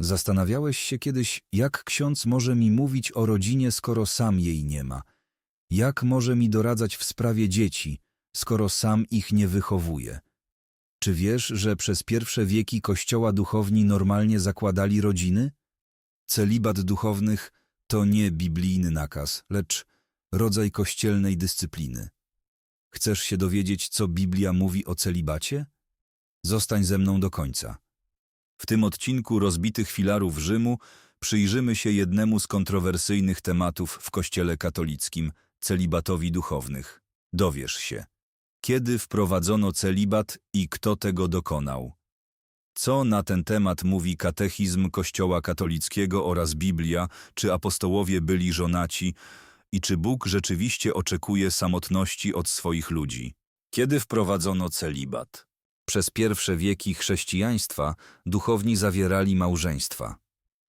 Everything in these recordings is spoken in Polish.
Zastanawiałeś się kiedyś, jak ksiądz może mi mówić o rodzinie, skoro sam jej nie ma? Jak może mi doradzać w sprawie dzieci, skoro sam ich nie wychowuje? Czy wiesz, że przez pierwsze wieki Kościoła duchowni normalnie zakładali rodziny? Celibat duchownych to nie biblijny nakaz, lecz rodzaj kościelnej dyscypliny. Chcesz się dowiedzieć, co Biblia mówi o celibacie? Zostań ze mną do końca. W tym odcinku rozbitych filarów Rzymu przyjrzymy się jednemu z kontrowersyjnych tematów w Kościele katolickim celibatowi duchownych. Dowiesz się, kiedy wprowadzono celibat i kto tego dokonał. Co na ten temat mówi katechizm Kościoła katolickiego oraz Biblia, czy apostołowie byli żonaci i czy Bóg rzeczywiście oczekuje samotności od swoich ludzi? Kiedy wprowadzono celibat? Przez pierwsze wieki chrześcijaństwa duchowni zawierali małżeństwa.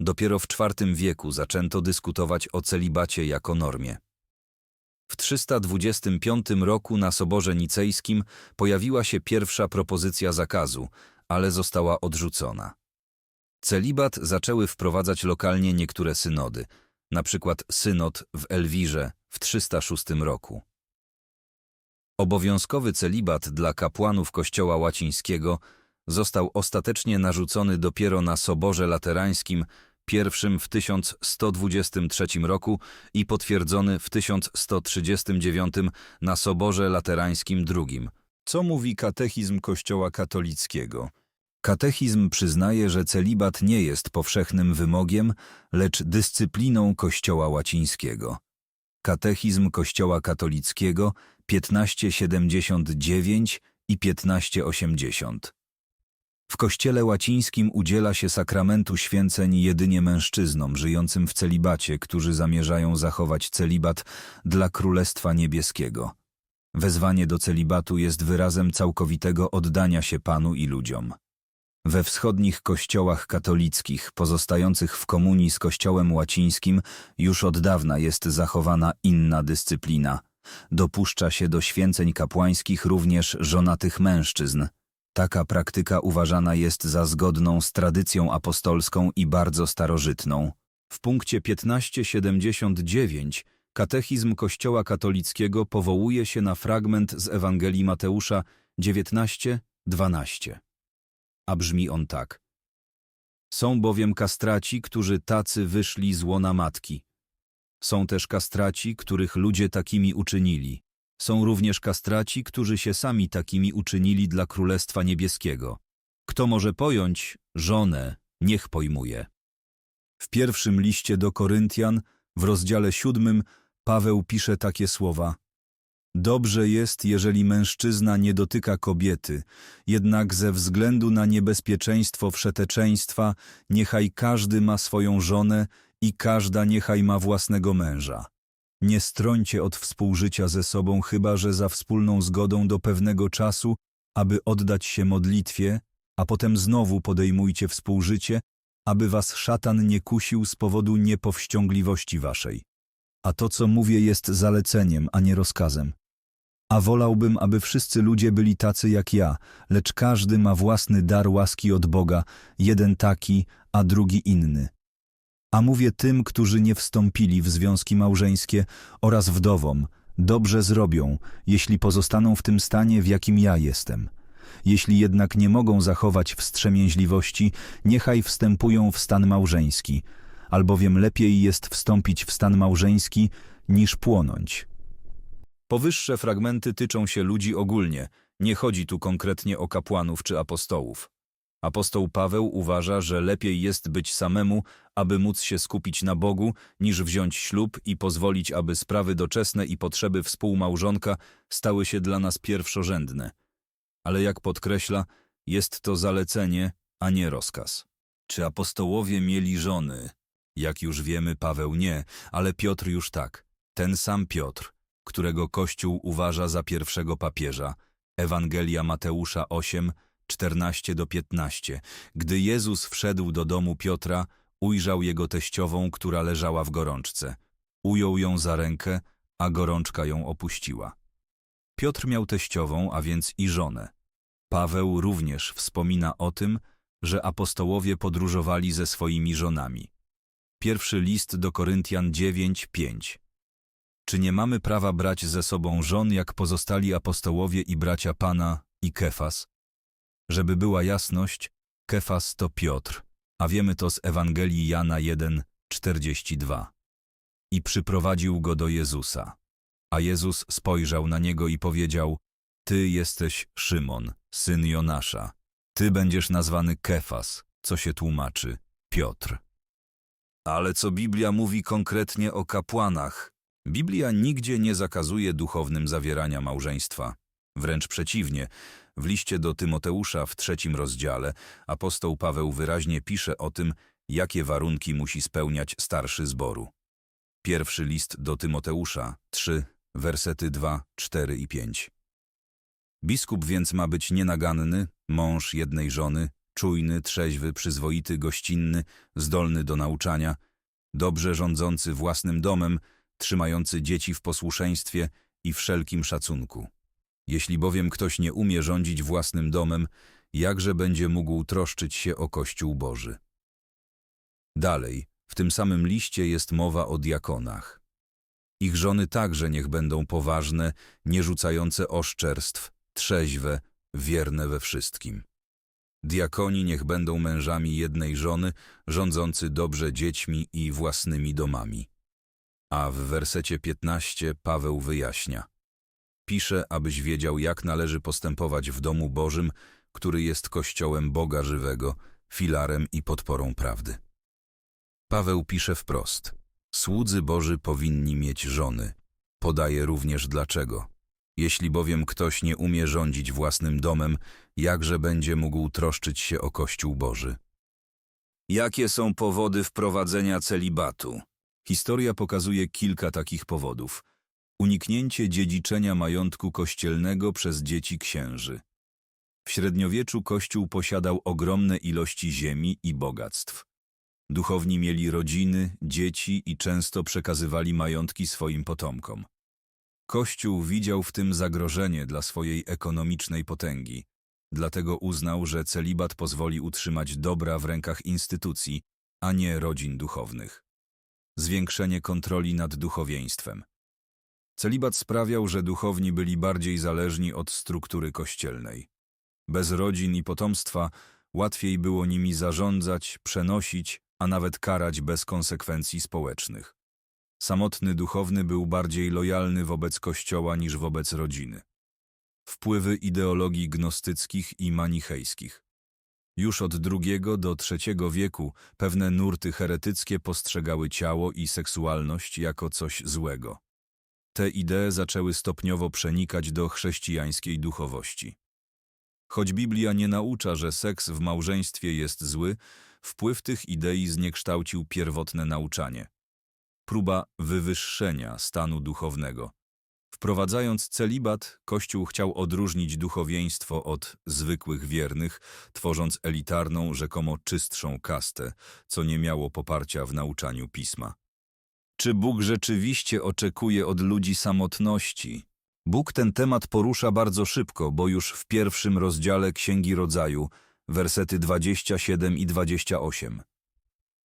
Dopiero w IV wieku zaczęto dyskutować o celibacie jako normie. W 325 roku na Soborze Nicejskim pojawiła się pierwsza propozycja zakazu, ale została odrzucona. Celibat zaczęły wprowadzać lokalnie niektóre synody, na przykład synod w Elwirze w 306 roku. Obowiązkowy celibat dla kapłanów Kościoła Łacińskiego został ostatecznie narzucony dopiero na Soborze Laterańskim pierwszym w 1123 roku i potwierdzony w 1139 na Soborze Laterańskim II. Co mówi katechizm Kościoła katolickiego? Katechizm przyznaje, że celibat nie jest powszechnym wymogiem, lecz dyscypliną Kościoła łacińskiego. Katechizm Kościoła katolickiego 1579 i 1580. W Kościele łacińskim udziela się sakramentu święceń jedynie mężczyznom żyjącym w celibacie, którzy zamierzają zachować celibat dla Królestwa Niebieskiego. Wezwanie do celibatu jest wyrazem całkowitego oddania się Panu i ludziom. We wschodnich kościołach katolickich, pozostających w komunii z kościołem łacińskim, już od dawna jest zachowana inna dyscyplina. Dopuszcza się do święceń kapłańskich również żonatych mężczyzn. Taka praktyka uważana jest za zgodną z tradycją apostolską i bardzo starożytną. W punkcie 1579 katechizm Kościoła katolickiego powołuje się na fragment z Ewangelii Mateusza 19:12. A brzmi on tak. Są bowiem kastraci, którzy tacy wyszli z łona matki. Są też kastraci, których ludzie takimi uczynili. Są również kastraci, którzy się sami takimi uczynili dla Królestwa Niebieskiego. Kto może pojąć żonę, niech pojmuje. W pierwszym liście do Koryntian, w rozdziale siódmym, Paweł pisze takie słowa. Dobrze jest, jeżeli mężczyzna nie dotyka kobiety, jednak ze względu na niebezpieczeństwo wszeteczeństwa, niechaj każdy ma swoją żonę i każda niechaj ma własnego męża. Nie strońcie od współżycia ze sobą, chyba że za wspólną zgodą do pewnego czasu, aby oddać się modlitwie, a potem znowu podejmujcie współżycie, aby was szatan nie kusił z powodu niepowściągliwości waszej. A to, co mówię, jest zaleceniem, a nie rozkazem. A wolałbym, aby wszyscy ludzie byli tacy jak ja, lecz każdy ma własny dar łaski od Boga, jeden taki, a drugi inny. A mówię tym, którzy nie wstąpili w związki małżeńskie oraz wdowom, dobrze zrobią, jeśli pozostaną w tym stanie, w jakim ja jestem. Jeśli jednak nie mogą zachować wstrzemięźliwości, niechaj wstępują w stan małżeński, albowiem lepiej jest wstąpić w stan małżeński, niż płonąć. Powyższe fragmenty tyczą się ludzi ogólnie, nie chodzi tu konkretnie o kapłanów czy apostołów. Apostoł Paweł uważa, że lepiej jest być samemu, aby móc się skupić na Bogu, niż wziąć ślub i pozwolić, aby sprawy doczesne i potrzeby współmałżonka stały się dla nas pierwszorzędne. Ale jak podkreśla, jest to zalecenie, a nie rozkaz. Czy apostołowie mieli żony? Jak już wiemy, Paweł nie, ale Piotr już tak. Ten sam Piotr, którego Kościół uważa za pierwszego papieża. Ewangelia Mateusza 8, 14 do 15. Gdy Jezus wszedł do domu Piotra, ujrzał jego teściową, która leżała w gorączce. Ujął ją za rękę, a gorączka ją opuściła. Piotr miał teściową, a więc i żonę. Paweł również wspomina o tym, że apostołowie podróżowali ze swoimi żonami. Pierwszy list do Koryntian 9:5. Czy nie mamy prawa brać ze sobą żon, jak pozostali apostołowie i bracia Pana i Kefas? Żeby była jasność, Kefas to Piotr, a wiemy to z Ewangelii Jana 1:42. I przyprowadził go do Jezusa. A Jezus spojrzał na niego i powiedział: Ty jesteś Szymon, syn Jonasza. Ty będziesz nazwany Kefas, co się tłumaczy Piotr. Ale co Biblia mówi konkretnie o kapłanach? Biblia nigdzie nie zakazuje duchownym zawierania małżeństwa. Wręcz przeciwnie, w liście do Tymoteusza w trzecim rozdziale apostoł Paweł wyraźnie pisze o tym, jakie warunki musi spełniać starszy zboru. Pierwszy list do Tymoteusza 3, wersety 2, 4 i 5. Biskup więc ma być nienaganny, mąż jednej żony, czujny, trzeźwy, przyzwoity, gościnny, zdolny do nauczania, dobrze rządzący własnym domem, trzymający dzieci w posłuszeństwie i wszelkim szacunku. Jeśli bowiem ktoś nie umie rządzić własnym domem, jakże będzie mógł troszczyć się o Kościół Boży? Dalej, w tym samym liście jest mowa o diakonach. Ich żony także niech będą poważne, nie rzucające oszczerstw, trzeźwe, wierne we wszystkim. Diakoni niech będą mężami jednej żony, rządzący dobrze dziećmi i własnymi domami. A w wersecie 15 Paweł wyjaśnia. Pisze, abyś wiedział, jak należy postępować w domu Bożym, który jest kościołem Boga żywego, filarem i podporą prawdy. Paweł pisze wprost. Słudzy Boży powinni mieć żony. Podaje również dlaczego. Jeśli bowiem ktoś nie umie rządzić własnym domem, jakże będzie mógł troszczyć się o Kościół Boży? Jakie są powody wprowadzenia celibatu? Historia pokazuje kilka takich powodów. Uniknięcie dziedziczenia majątku kościelnego przez dzieci księży. W średniowieczu Kościół posiadał ogromne ilości ziemi i bogactw. Duchowni mieli rodziny, dzieci i często przekazywali majątki swoim potomkom. Kościół widział w tym zagrożenie dla swojej ekonomicznej potęgi. Dlatego uznał, że celibat pozwoli utrzymać dobra w rękach instytucji, a nie rodzin duchownych. Zwiększenie kontroli nad duchowieństwem. Celibat sprawiał, że duchowni byli bardziej zależni od struktury kościelnej. Bez rodzin i potomstwa łatwiej było nimi zarządzać, przenosić, a nawet karać bez konsekwencji społecznych. Samotny duchowny był bardziej lojalny wobec Kościoła niż wobec rodziny. Wpływy ideologii gnostyckich i manichejskich. Już od II do III wieku pewne nurty heretyckie postrzegały ciało i seksualność jako coś złego. Te idee zaczęły stopniowo przenikać do chrześcijańskiej duchowości. Choć Biblia nie naucza, że seks w małżeństwie jest zły, wpływ tych idei zniekształcił pierwotne nauczanie. Próba wywyższenia stanu duchownego. Wprowadzając celibat, Kościół chciał odróżnić duchowieństwo od zwykłych wiernych, tworząc elitarną, rzekomo czystszą kastę, co nie miało poparcia w nauczaniu pisma. Czy Bóg rzeczywiście oczekuje od ludzi samotności? Bóg ten temat porusza bardzo szybko, bo już w pierwszym rozdziale Księgi Rodzaju, wersety 27 i 28.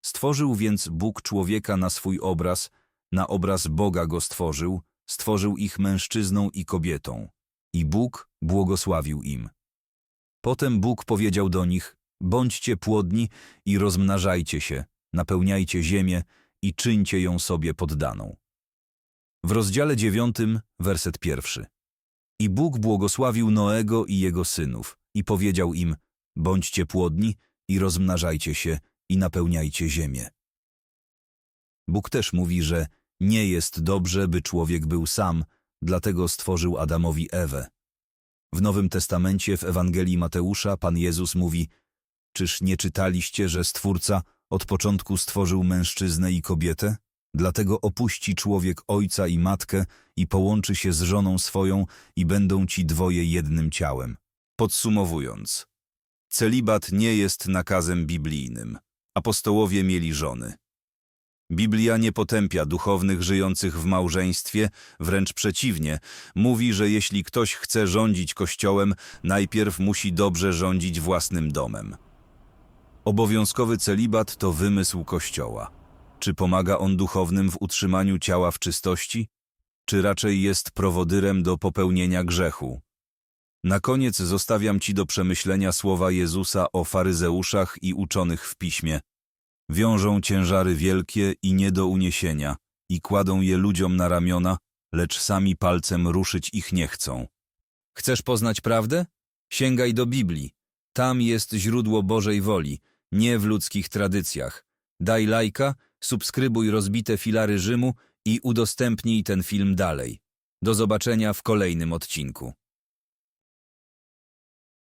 Stworzył więc Bóg człowieka na swój obraz, na obraz Boga go stworzył, stworzył ich mężczyzną i kobietą. I Bóg błogosławił im. Potem Bóg powiedział do nich, bądźcie płodni i rozmnażajcie się, napełniajcie ziemię i czyńcie ją sobie poddaną. W rozdziale dziewiątym, werset pierwszy. I Bóg błogosławił Noego i jego synów i powiedział im, bądźcie płodni i rozmnażajcie się i napełniajcie ziemię. Bóg też mówi, że nie jest dobrze, by człowiek był sam, dlatego stworzył Adamowi Ewę. W Nowym Testamencie w Ewangelii Mateusza Pan Jezus mówi Czyż nie czytaliście, że Stwórca od początku stworzył mężczyznę i kobietę? Dlatego opuści człowiek ojca i matkę i połączy się z żoną swoją i będą ci dwoje jednym ciałem. Podsumowując, celibat nie jest nakazem biblijnym. Apostołowie mieli żony. Biblia nie potępia duchownych żyjących w małżeństwie, wręcz przeciwnie, mówi, że jeśli ktoś chce rządzić kościołem, najpierw musi dobrze rządzić własnym domem. Obowiązkowy celibat to wymysł Kościoła. Czy pomaga on duchownym w utrzymaniu ciała w czystości, czy raczej jest prowodyrem do popełnienia grzechu? Na koniec zostawiam Ci do przemyślenia słowa Jezusa o faryzeuszach i uczonych w piśmie. Wiążą ciężary wielkie i nie do uniesienia i kładą je ludziom na ramiona, lecz sami palcem ruszyć ich nie chcą. Chcesz poznać prawdę? Sięgaj do Biblii. Tam jest źródło Bożej woli, nie w ludzkich tradycjach. Daj lajka, subskrybuj rozbite filary Rzymu i udostępnij ten film dalej. Do zobaczenia w kolejnym odcinku.